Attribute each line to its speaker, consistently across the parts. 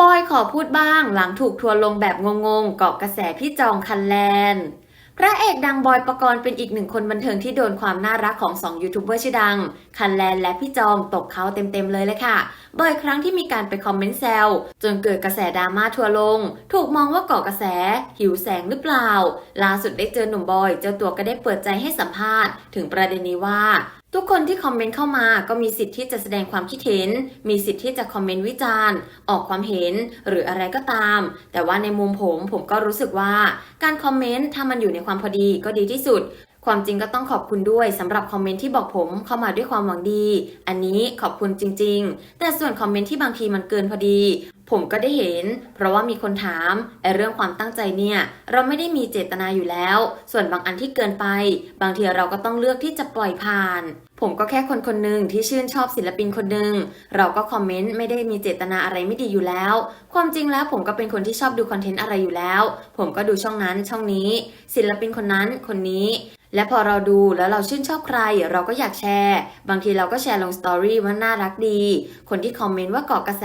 Speaker 1: บอยขอพูดบ้างหลังถูกทัวร์ลงแบบงงๆเกาะกระแสพี่จองคันแลนพระเอกดังบอยประกรณ์เป็นอีกหนึ่งคนบันเทิงที่โดนความน่ารักของสองยูทูบเบอร์ชื่อดัง คันแลนและพี่จองตกเขาเต็มๆเลยเลยค่ะบ่อยครั้งที่มีการไปคอมเมนต์แซวจนเกิดกระแสดราม่าทัวร์ลง ถูกมองว่าเกาะกระแส หิวแสงหรือเปล่า ล่าสุดได้เจอหนุ่มบอย เจ้าตัวก็ได้เปิดใจให้สัมภาษณ์ ถึงประเด็นนี้ว่า ทุกคนที่คอมเมนต์เข้ามาก็มีสิทธิ์ที่จะแสดงความคิดเห็น มีสิทธิ์ที่จะคอมเมนต์วิจารณ์ ออกความเห็นหรืออะไรก็ตาม แต่ว่าในมุมผมผมก็รู้สึกว่า การคอมเมนต์ถ้ามันอยู่ในความพอดีก็ดีที่สุด ความจริงก็ต้องขอบคุณด้วยสำหรับคอมเมนต์ที่บอกผมเข้ามาด้วยความหวังดี อันนี้ขอบคุณจริง ๆ แต่ส่วนคอมเมนต์ที่บางทีมันเกินพอดี ผมก็ได้เห็น เพราะว่ามีคนถามไอ้เรื่องความตั้งใจเนี่ย เราไม่ได้มีเจตนาอยู่แล้ว ส่วนบางอันที่เกินไป บางทีเราก็ต้องเลือกที่จะปล่อยผ่าน ผมก็แค่คนคนหนึ่งที่ชื่นชอบศิลปินคนหนึ่งเราก็คอมเมนต์ไม่ได้มีเจตนาอะไรไม่ดีอยู่แล้ว ความจริงแล้วผมก็เป็นคนที่ชอบดูคอนเทนต์อะไรอยู่แล้ว ผมก็ดูช่องนั้นช่องนี้ ศิลปินคนนั้นคนนี้ และพอเราดูแล้วเราชื่นชอบใคร เราก็อยากแชร์ บางทีเราก็แชร์ลงสตอรี่ว่าน่ารักดี คนที่คอมเมนต์ว่าเกาะกระแส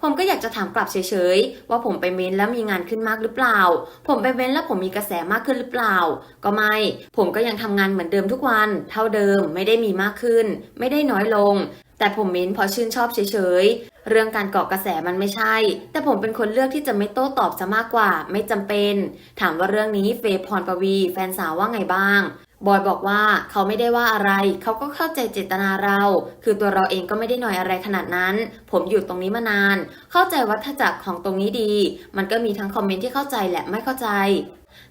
Speaker 1: ผมก็อยากจะถามกลับเฉยๆ ว่าผมไปเม้นแล้วมีงานขึ้นมากหรือเปล่า ผมไปเม้นแล้วผมมีกระแสมากขึ้นหรือเปล่า ก็ไม่ ผมก็ยังทำงานเหมือนเดิมทุกวัน เท่าเดิมไม่ได้มีมากขึ้น ไม่ได้น้อยลง แต่ผมเม้นเพราะชื่นชอบเฉยๆ เรื่องการเกาะกระแสมันไม่ใช่ แต่ผมเป็นคนเลือกที่จะไม่โต้ตอบซะมากกว่า ไม่จำเป็น ถามว่าเรื่องนี้เฟย์พรปวี แฟนสาวว่าไงบ้างบอยบอกว่าเขาไม่ได้ว่าอะไร เขาก็เข้าใจเจตนาเรา คือตัวเราเองก็ไม่ได้หน่อยอะไรขนาดนั้น ผมอยู่ตรงนี้มานาน เข้าใจวัฏจักรของตรงนี้ดี มันก็มีทั้งคอมเมนต์ที่เข้าใจและไม่เข้าใจ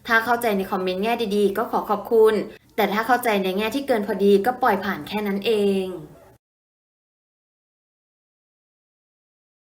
Speaker 1: ถ้าเข้าใจในคอมเมนต์แง่ดีๆ ก็ขอขอบคุณ แต่ถ้าเข้าใจในแง่ที่เกินพอดีก็ปล่อยผ่านแค่นั้นเอง